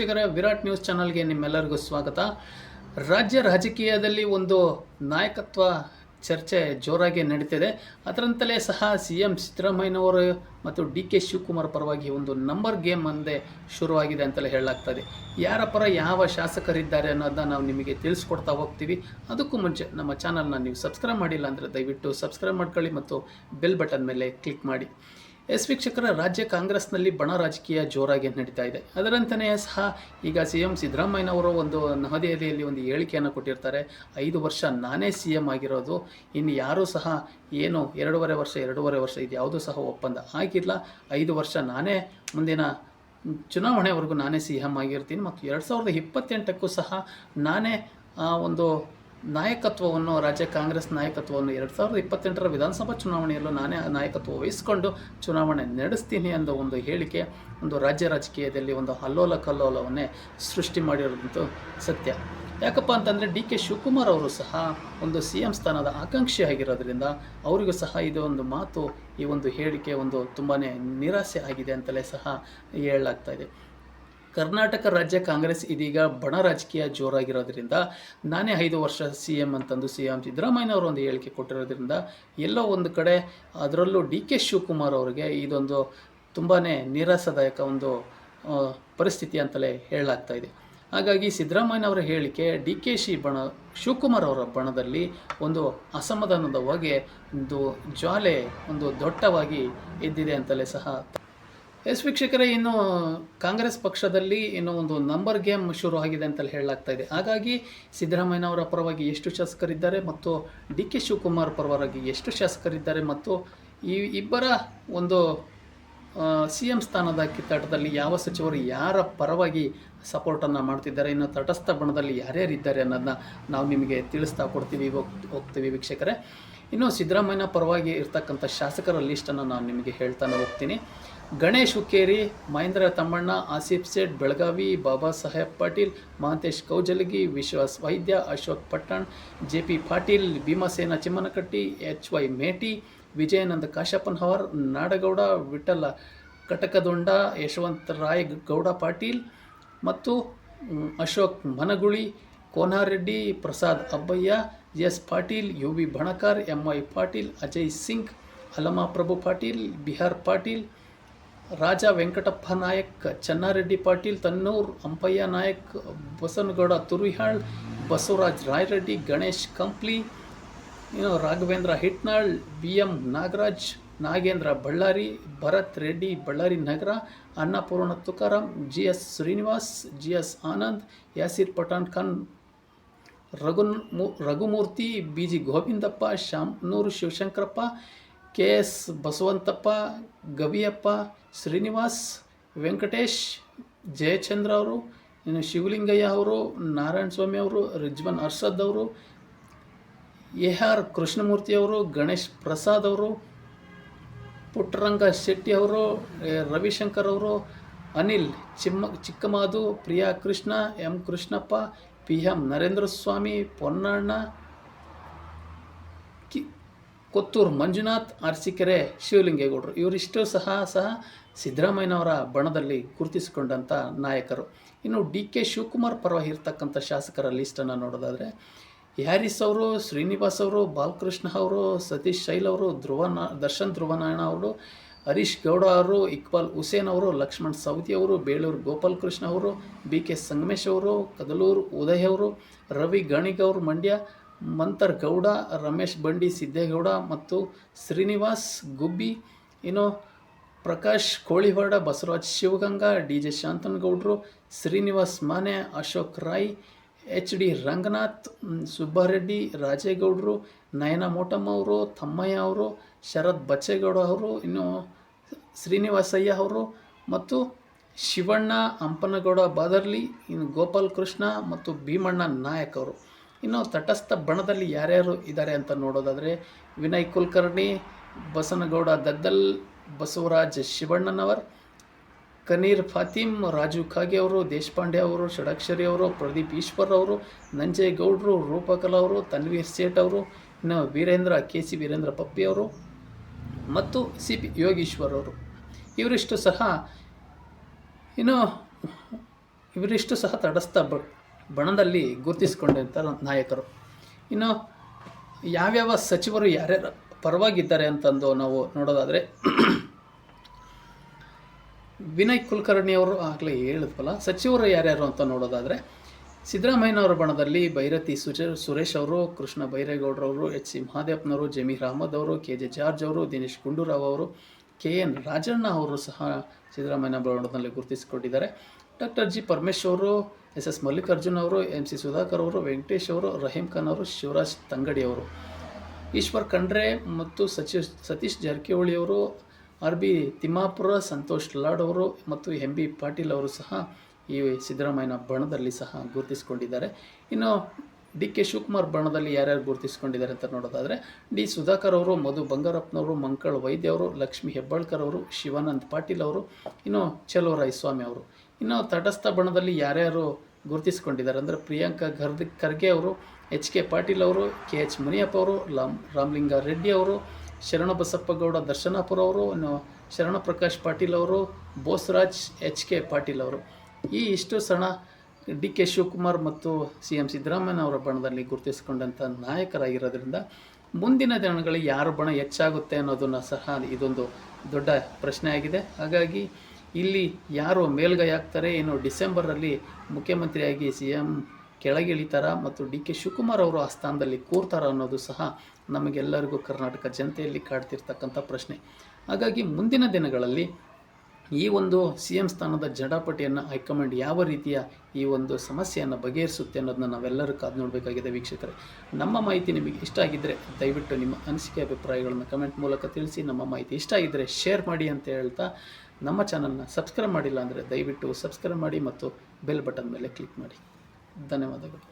ವೀಕ್ಷಕರ, ವಿರಾಟ್ ನ್ಯೂಸ್ ಚಾನಲ್ಗೆ ನಿಮ್ಮೆಲ್ಲರಿಗೂ ಸ್ವಾಗತ. ರಾಜ್ಯ ರಾಜಕೀಯದಲ್ಲಿ ಒಂದು ನಾಯಕತ್ವ ಚರ್ಚೆ ಜೋರಾಗಿ ನಡೀತಿದೆ. ಅದರಂತಲೇ ಸಹ ಸಿ ಎಂ ಸಿದ್ದರಾಮಯ್ಯನವರು ಮತ್ತು ಡಿ ಕೆ ಶಿವಕುಮಾರ್ ಪರವಾಗಿ ಒಂದು ನಂಬರ್ ಗೇಮ್ ಅಂದೇ ಶುರುವಾಗಿದೆ ಅಂತಲೇ ಹೇಳಲಾಗ್ತದೆ ಯಾರ ಪರ ಯಾವ ಶಾಸಕರಿದ್ದಾರೆ ಅನ್ನೋದನ್ನ ನಾವು ನಿಮಗೆ ತಿಳಿಸ್ಕೊಡ್ತಾ ಹೋಗ್ತೀವಿ. ಅದಕ್ಕೂ ಮುಂಚೆ ನಮ್ಮ ಚಾನಲ್ನ ನೀವು ಸಬ್ಸ್ಕ್ರೈಬ್ ಮಾಡಿಲ್ಲ ಅಂದರೆ ದಯವಿಟ್ಟು ಸಬ್ಸ್ಕ್ರೈಬ್ ಮಾಡ್ಕೊಳ್ಳಿ ಮತ್ತು ಬೆಲ್ ಬಟನ್ ಮೇಲೆ ಕ್ಲಿಕ್ ಮಾಡಿ. ಎಸ್ ವೀಕ್ಷಕರ, ರಾಜ್ಯ ಕಾಂಗ್ರೆಸ್ನಲ್ಲಿ ಬಣ ರಾಜಕೀಯ ಜೋರಾಗಿ ನಡೀತಾ ಇದೆ. ಅದರಂತೆಯೇ ಸಹ ಈಗ ಸಿ ಎಂ ಸಿದ್ದರಾಮಯ್ಯನವರು ಒಂದು ನವದೆಹಲಿಯಲ್ಲಿ ಒಂದು ಹೇಳಿಕೆಯನ್ನು ಕೊಟ್ಟಿರ್ತಾರೆ. ಐದು ವರ್ಷ ನಾನೇ ಸಿ ಎಂ ಆಗಿರೋದು. ಇನ್ನು ಯಾರೂ ಸಹ ಏನು ಎರಡೂವರೆ ವರ್ಷ ಎರಡೂವರೆ ವರ್ಷ ಇದು ಯಾವುದೂ ಸಹ ಒಪ್ಪಂದ ಆಗಿಲ್ಲ. ಐದು ವರ್ಷ ನಾನೇ ಮುಂದಿನ ಚುನಾವಣೆವರೆಗೂ ನಾನೇ ಸಿ ಎಂ ಆಗಿರ್ತೀನಿ. ಮತ್ತು ಎರಡು ಸಾವಿರದ ಇಪ್ಪತ್ತೆಂಟಕ್ಕೂ ಸಹ ನಾನೇ ಒಂದು ನಾಯಕತ್ವವನ್ನು, ರಾಜ್ಯ ಕಾಂಗ್ರೆಸ್ ನಾಯಕತ್ವವನ್ನು ಎರಡು ಸಾವಿರದ ಇಪ್ಪತ್ತೆಂಟರ ವಿಧಾನಸಭಾ ಚುನಾವಣೆಯಲ್ಲೂ ನಾನೇ ನಾಯಕತ್ವ ವಹಿಸಿಕೊಂಡು ಚುನಾವಣೆ ನಡೆಸ್ತೀನಿ ಅನ್ನೋ ಒಂದು ಹೇಳಿಕೆ ಒಂದು ರಾಜ್ಯ ರಾಜಕೀಯದಲ್ಲಿ ಒಂದು ಹಲ್ಲೋಲ ಕಲ್ಲೋಲವನ್ನೇ ಸೃಷ್ಟಿ ಮಾಡಿರೋದಂತೂ ಸತ್ಯ. ಯಾಕಪ್ಪ ಅಂತಂದರೆ ಡಿ ಕೆ ಶಿವಕುಮಾರ್ ಅವರು ಸಹ ಒಂದು ಸಿ ಎಂ ಸ್ಥಾನದ ಆಕಾಂಕ್ಷಿ ಆಗಿರೋದ್ರಿಂದ ಅವರಿಗೂ ಸಹ ಇದು ಒಂದು ಮಾತು, ಈ ಒಂದು ಹೇಳಿಕೆ ಒಂದು ತುಂಬಾ ನಿರಾಸೆ ಆಗಿದೆ ಅಂತಲೇ ಸಹ ಹೇಳಲಾಗ್ತಾ ಇದೆ. ಕರ್ನಾಟಕ ರಾಜ್ಯ ಕಾಂಗ್ರೆಸ್ ಇದೀಗ ಬಣ ರಾಜಕೀಯ ಜೋರಾಗಿರೋದ್ರಿಂದ ನಾನೇ ಐದು ವರ್ಷ ಸಿ ಎಂ ಅಂತಂದು ಸಿ ಎಂ ಸಿದ್ದರಾಮಯ್ಯನವರು ಒಂದು ಹೇಳಿಕೆ ಕೊಟ್ಟಿರೋದ್ರಿಂದ ಎಲ್ಲೋ ಒಂದು ಕಡೆ ಅದರಲ್ಲೂ ಡಿ ಕೆ ಶಿವಕುಮಾರ್ ಅವರಿಗೆ ಇದೊಂದು ತುಂಬಾ ನಿರಾಸದಾಯಕ ಒಂದು ಪರಿಸ್ಥಿತಿ ಅಂತಲೇ ಹೇಳಲಾಗ್ತಾ ಇದೆ. ಹಾಗಾಗಿ ಸಿದ್ದರಾಮಯ್ಯನವರ ಹೇಳಿಕೆ ಡಿ ಕೆ ಶಿ ಬಣ, ಶಿವಕುಮಾರ್ ಅವರ ಬಣದಲ್ಲಿ ಒಂದು ಅಸಮಾಧಾನದ ಹೊಗೆ, ಒಂದು ಜ್ವಾಲೆ, ಒಂದು ದೊಡ್ಡವಾಗಿ ಎದ್ದಿದೆ ಅಂತಲೇ ಸಹ ಎಸ್ ವೀಕ್ಷಕರೇ, ಇನ್ನು ಕಾಂಗ್ರೆಸ್ ಪಕ್ಷದಲ್ಲಿ ಇನ್ನು ಒಂದು ನಂಬರ್ ಗೇಮ್ ಶುರು ಆಗಿದೆ ಅಂತಲೇ ಹೇಳಲಾಗ್ತಾ ಇದೆ. ಹಾಗಾಗಿ ಸಿದ್ದರಾಮಯ್ಯನವರ ಪರವಾಗಿ ಎಷ್ಟು ಶಾಸಕರಿದ್ದಾರೆ ಮತ್ತು ಡಿ ಕೆ ಶಿವಕುಮಾರ್ ಪರವಾಗಿ ಎಷ್ಟು ಶಾಸಕರಿದ್ದಾರೆ ಮತ್ತು ಈ ಇಬ್ಬರ ಒಂದು ಸಿ ಎಂ ಸ್ಥಾನದ ಕಿತ್ತಾಟದಲ್ಲಿ ಯಾವ ಸಚಿವರು ಯಾರ ಪರವಾಗಿ ಸಪೋರ್ಟನ್ನು ಮಾಡ್ತಿದ್ದಾರೆ, ಇನ್ನು ತಟಸ್ಥ ಬಣದಲ್ಲಿ ಯಾರ್ಯಾರಿದ್ದಾರೆ ಅನ್ನೋದನ್ನ ನಾವು ನಿಮಗೆ ತಿಳಿಸ್ತಾ ಕೊಡ್ತೀವಿ, ಹೋಗ್, ಹೋಗ್ತೀವಿ ವೀಕ್ಷಕರೇ. ಇನ್ನು ಸಿದ್ದರಾಮಯ್ಯ ಪರವಾಗಿ ಇರ್ತಕ್ಕಂಥ ಶಾಸಕರ ಲಿಸ್ಟನ್ನು ನಾನು ನಿಮಗೆ ಹೇಳ್ತಾನೆ ಹೋಗ್ತೀನಿ. Ganesh Hukkeri, Mahendra Thammanna, Asif Sait, Belagavi, Baba Saheb Patil Mahantesh Kaujalagi, Vishwas Vaidya, Ashok Pattan J P Patil, Bhimasena Chimmanakatti H Y Meti, Vijayanand Kashappanavar, Nadagouda, Vittal Katakadonda, Yashwant Rai Gowda Patil ಮತ್ತು Ashok Managuli Konareddy Prasad Abbaiah, S Patil, U V Banakar, M Y Patil, Ajay Singh Alama Prabhu Patil, Bihar Patil Raja Venkatappa Nayak, Channareddy Patil, Tannur Ampaiah Nayak, Basanagouda Turihal, Basavaraj Rayareddy, Ganesh Kampli ಇನ್ನು Raghavendra Hitnal B M Nagaraj, Nagendra Ballari, Bharat Reddy Ballari ನಗರ Annapurna Tukaram G S Srinivas G S Anand, Yasir Pathan Khan ರಘುನ್ ಮು, Raghumurthy B G Govindappa Shamanur Shivashankarappa K S Basavanthappa, Gaviyappa, Srinivas, Venkatesh, Jayachandra ಅವರು, ಇನ್ನು ಶಿವಲಿಂಗಯ್ಯ ಅವರು, ನಾರಾಯಣ ಸ್ವಾಮಿ ಅವರು, ರಿಜ್ವನ್ ಅರ್ಷದ್ ಅವರು, A R Krishnamurthy ಅವರು, ಗಣೇಶ್ ಪ್ರಸಾದ್ ಅವರು, ಪುಟ್ಟರಂಗ ಶೆಟ್ಟಿ ಅವರು ರವಿಶಂಕರ್ ಅವರು, Anil ಚಿಮ್ಮ Chikkamadu Priya Krishna, M Krishnappa, P M Narendra Swamy, Ponnanna Kothur Manjunath, Arsikere, ಶಿವಲಿಂಗೇಗೌಡರು. ಇವರಿಷ್ಟು ಸಹ ಸಹ ಸಿದ್ದರಾಮಯ್ಯನವರ ಬಣದಲ್ಲಿ ಗುರುತಿಸಿಕೊಂಡಂಥ ನಾಯಕರು. ಇನ್ನು ಡಿ ಕೆ ಶಿವಕುಮಾರ್ ಪರವಾಗಿ ಇರ್ತಕ್ಕಂಥ ಶಾಸಕರ ಲಿಸ್ಟನ್ನು ನೋಡೋದಾದರೆ, ಹ್ಯಾರಿಸ್ ಅವರು, ಶ್ರೀನಿವಾಸ್ ಅವರು, ಬಾಲಕೃಷ್ಣ ಅವರು, ಸತೀಶ್ ಶೈಲ್ ಅವರು, ಧ್ರುವನ, ದರ್ಶನ್ ಧ್ರುವನಾರಾಯಣ ಅವರು, ಹರೀಶ್ ಗೌಡ ಅವರು, ಇಕ್ಬಾಲ್ ಹುಸೇನ್ ಅವರು, ಲಕ್ಷ್ಮಣ್ ಸವದಿ ಅವರು, ಬೇಳೂರು ಗೋಪಾಲ್ ಕೃಷ್ಣ ಅವರು, ಬಿ ಕೆ ಸಂಗಮೇಶ್ ಅವರು, ಕದಲೂರು ಉದಯ್ ಅವರು, ರವಿ ಗಣಿಗೌರ್ ಮಂಡ್ಯ ಮಂತರ್ ಗೌಡ, ರಮೇಶ್ ಬಂಡಿ, ಸಿದ್ದೇಗೌಡ ಮತ್ತು ಶ್ರೀನಿವಾಸ್ ಗುಬ್ಬಿ. ಇನ್ನು ಪ್ರಕಾಶ್ ಕೋಳಿಹೊರಡ ಬಸವರಾಜ್ ಶಿವಗಂಗಾ ಡಿ ಜೆ ಶಾಂತನಗೌಡರು, ಶ್ರೀನಿವಾಸ್ ಮಾನೆ, ಅಶೋಕ್ ರಾಯ್ ಎಚ್ ಡಿ ರಂಗನಾಥ್, ಸುಬ್ಬಾರೆಡ್ಡಿ, ರಾಜೇಗೌಡರು, ನಯನ ಮೋಟಮ್ಮ ಅವರು, ತಮ್ಮಯ್ಯ ಅವರು, ಶರತ್ ಬಚ್ಚೇಗೌಡ ಅವರು, ಇನ್ನು ಶ್ರೀನಿವಾಸಯ್ಯ ಅವರು ಮತ್ತು ಶಿವಣ್ಣ, ಅಂಪನಗೌಡ, ಬಾದರ್ಲಿ, ಇನ್ನು ಗೋಪಾಲ್ ಕೃಷ್ಣ ಮತ್ತು ಭೀಮಣ್ಣ ನಾಯಕ್ ಅವರು. ಇನ್ನು ತಟಸ್ಥ ಬಣದಲ್ಲಿ ಯಾರ್ಯಾರು ಇದ್ದಾರೆ ಅಂತ ನೋಡೋದಾದರೆ ವಿನಯ್ ಕುಲಕರ್ಣಿ, ಬಸನಗೌಡ ದದ್ದಲ್, ಬಸವರಾಜ್ ಶಿವಣ್ಣನವರ್, ಕನೀರ್ ಫಾತಿಮ್, ರಾಜು ಖಾಗೆ ಅವರು, ದೇಶಪಾಂಡೆ ಅವರು, ಷಡಾಕ್ಷರಿ ಅವರು, ಪ್ರದೀಪ್ ಈಶ್ವರ್ ಅವರು, ನಂಜೇಗೌಡರು, ರೂಪಕಲಾ ಅವರು, ತನ್ವೀರ್ ಸೇಠ್ ಅವರು, ಇನ್ನು ವೀರೇಂದ್ರ ಕೆ ಸಿ ವೀರೇಂದ್ರ ಪಪ್ಪಿ ಅವರು ಮತ್ತು ಸಿ ಪಿ ಯೋಗೀಶ್ವರ್ ಅವರು. ಇವರಿಷ್ಟು ಸಹ ಇನ್ನು, ಇವರಿಷ್ಟು ಸಹ ತಟಸ್ಥ ಬಣದಲ್ಲಿ ಗುರುತಿಸಿಕೊಂಡಂಥ ನಾಯಕರು. ಇನ್ನು ಯಾವ್ಯಾವ ಸಚಿವರು ಯಾರ್ಯಾರ ಪರವಾಗಿದ್ದಾರೆ ಅಂತಂದು ನಾವು ನೋಡೋದಾದರೆ ವಿನಯ್ ಕುಲಕರ್ಣಿ ಅವರು ಆಗಲೇ ಹೇಳಿದ್ವಲ್ಲ, ಸಚಿವರು ಯಾರ್ಯಾರು ಅಂತ ನೋಡೋದಾದರೆ ಸಿದ್ದರಾಮಯ್ಯನವರ ಬಣದಲ್ಲಿ ಭೈರತಿ ಸುರೇಶ್ ಅವರು, ಕೃಷ್ಣ ಬೈರೇಗೌಡರವರು, ಎಚ್ ಸಿ ಮಹಾದೇವನವರು ಜಮೀರ್ ಅಹಮದ್ ಅವರು, ಕೆ ಜೆ ಜಾರ್ಜ್ ಅವರು, ದಿನೇಶ್ ಗುಂಡೂರಾವ್ ಅವರು, ಕೆ ಎನ್ ರಾಜಣ್ಣ ಅವರು ಸಹ ಸಿದ್ದರಾಮಯ್ಯನ ಬಣದಲ್ಲಿ ಗುರುತಿಸಿಕೊಂಡಿದ್ದಾರೆ. ಡಾಕ್ಟರ್ ಜಿ ಪರಮೇಶ್ ಅವರು ಎಸ್ ಎಸ್ ಮಲ್ಲಿಕಾರ್ಜುನ್ ಅವರು, ಎಂ ಸಿ ಸುಧಾಕರ್ ಅವರು, ವೆಂಕಟೇಶ್ ಅವರು, ರಹೀಂ ಖಾನ್ ಅವರು, ಶಿವರಾಜ್ ತಂಗಡಿ ಅವರು. ಈಶ್ವರ್ ಖಂಡ್ರೆ ಮತ್ತು ಸಚಿವ ಸತೀಶ್ ಜಾರಕಿಹೊಳಿ ಅವರು, ಆರ್ ಬಿ ತಿಮ್ಮಾಪುರ, ಸಂತೋಷ್ ಲಾಡ್ ಅವರು ಮತ್ತು ಎಂ ಬಿ ಪಾಟೀಲ್ ಅವರು ಸಹ ಈ ಸಿದ್ದರಾಮಯ್ಯನ ಬಣದಲ್ಲಿ ಸಹ ಗುರುತಿಸಿಕೊಂಡಿದ್ದಾರೆ. ಇನ್ನು ಡಿ ಕೆ ಶಿವಕುಮಾರ್ ಬಣದಲ್ಲಿ ಯಾರ್ಯಾರು ಗುರುತಿಸಿಕೊಂಡಿದ್ದಾರೆ ಅಂತ ನೋಡೋದಾದರೆ, ಡಿ ಸುಧಾಕರ್ ಅವರು, ಮಧು ಬಂಗಾರಪ್ಪನವರು, ಮಂಕಳ್ ವೈದ್ಯ ಅವರು, ಲಕ್ಷ್ಮೀ ಹೆಬ್ಬಾಳ್ಕರ್ ಅವರು, ಶಿವಾನಂದ್ ಪಾಟೀಲ್ ಅವರು, ಇನ್ನು ಚಲೋ ರಾಯಸ್ವಾಮಿ ಅವರು. ಇನ್ನು ತಟಸ್ಥ ಬಣದಲ್ಲಿ ಯಾರ್ಯಾರು ಗುರುತಿಸಿಕೊಂಡಿದ್ದಾರೆ? ಅಂದರೆ ಪ್ರಿಯಾಂಕಾ ಖರ್ದಿ, ಖರ್ಗೆ ಅವರು, ಎಚ್ ಕೆ ಪಾಟೀಲ್ ಅವರು, ಕೆ ಎಚ್ ಮುನಿಯಪ್ಪ ಅವರು ರಾಮ್ ರಾಮಲಿಂಗ ರೆಡ್ಡಿ ಅವರು, ಶರಣಬಸಪ್ಪಗೌಡ ದರ್ಶನಾಪುರ ಅವರು, ಇನ್ನು ಶರಣಪ್ರಕಾಶ್ ಪಾಟೀಲ್ ಅವರು, ಬೋಸರಾಜ್ ಎಚ್ ಕೆ ಪಾಟೀಲ್ ಅವರು. ಈ ಇಷ್ಟು ಸಣ ಡಿ ಕೆ ಶಿವಕುಮಾರ್ ಮತ್ತು ಸಿ ಎಂ ಸಿದ್ದರಾಮಯ್ಯ ಅವರ ಬಣದಲ್ಲಿ ಗುರುತಿಸಿಕೊಂಡಂಥ ನಾಯಕರಾಗಿರೋದ್ರಿಂದ ಮುಂದಿನ ದಿನಗಳಲ್ಲಿ ಯಾರ ಬಣ ಹೆಚ್ಚಾಗುತ್ತೆ ಅನ್ನೋದನ್ನು ಸಹ ಇದೊಂದು ದೊಡ್ಡ ಪ್ರಶ್ನೆ ಆಗಿದೆ ಹಾಗಾಗಿ ಇಲ್ಲಿ ಯಾರು ಮೇಲ್ಗೈ ಆಗ್ತಾರೆ ಏನು ಡಿಸೆಂಬರಲ್ಲಿ ಮುಖ್ಯಮಂತ್ರಿಯಾಗಿ ಸಿ ಎಂ ಕೆಳಗಿಳಿತಾರ ಮತ್ತು ಡಿ ಕೆ ಶಿವಕುಮಾರ್ ಅವರು ಆ ಸ್ಥಾನದಲ್ಲಿ ಕೂರ್ತಾರ ಅನ್ನೋದು ಸಹ ನಮಗೆಲ್ಲರಿಗೂ ಕರ್ನಾಟಕ ಜನತೆಯಲ್ಲಿ ಕಾಡ್ತಿರ್ತಕ್ಕಂಥ ಪ್ರಶ್ನೆ. ಹಾಗಾಗಿ ಮುಂದಿನ ದಿನಗಳಲ್ಲಿ ಈ ಒಂದು ಸಿ ಎಂ ಸ್ಥಾನದ ಜಡಾಪಟಿಯನ್ನು ಹೈಕಮಾಂಡ್ ಯಾವ ರೀತಿಯ ಈ ಒಂದು ಸಮಸ್ಯೆಯನ್ನು ಬಗೆಹರಿಸುತ್ತೆ ಅನ್ನೋದನ್ನ ನಾವೆಲ್ಲರೂ ಕಾದು ನೋಡಬೇಕಾಗಿದೆ ವೀಕ್ಷಕರೇ. ನಮ್ಮ ಮಾಹಿತಿ ನಿಮಗೆ ಇಷ್ಟ ಆಗಿದ್ದರೆ ದಯವಿಟ್ಟು ನಿಮ್ಮ ಅನಿಸಿಕೆ, ಅಭಿಪ್ರಾಯಗಳನ್ನು ಕಮೆಂಟ್ ಮೂಲಕ ತಿಳಿಸಿ. ನಮ್ಮ ಮಾಹಿತಿ ಇಷ್ಟ ಆಗಿದ್ದರೆ ಶೇರ್ ಮಾಡಿ ಅಂತ ಹೇಳ್ತಾ ನಮ್ಮ ಚಾನಲ್ನ ಸಬ್ಸ್ಕ್ರೈಬ್ ಮಾಡಿಲ್ಲ ಅಂದರೆ ದಯವಿಟ್ಟು ಸಬ್ಸ್ಕ್ರೈಬ್ ಮಾಡಿ ಮತ್ತು ಬೆಲ್ ಬಟನ್ ಮೇಲೆ ಕ್ಲಿಕ್ ಮಾಡಿ. ಧನ್ಯವಾದಗಳು.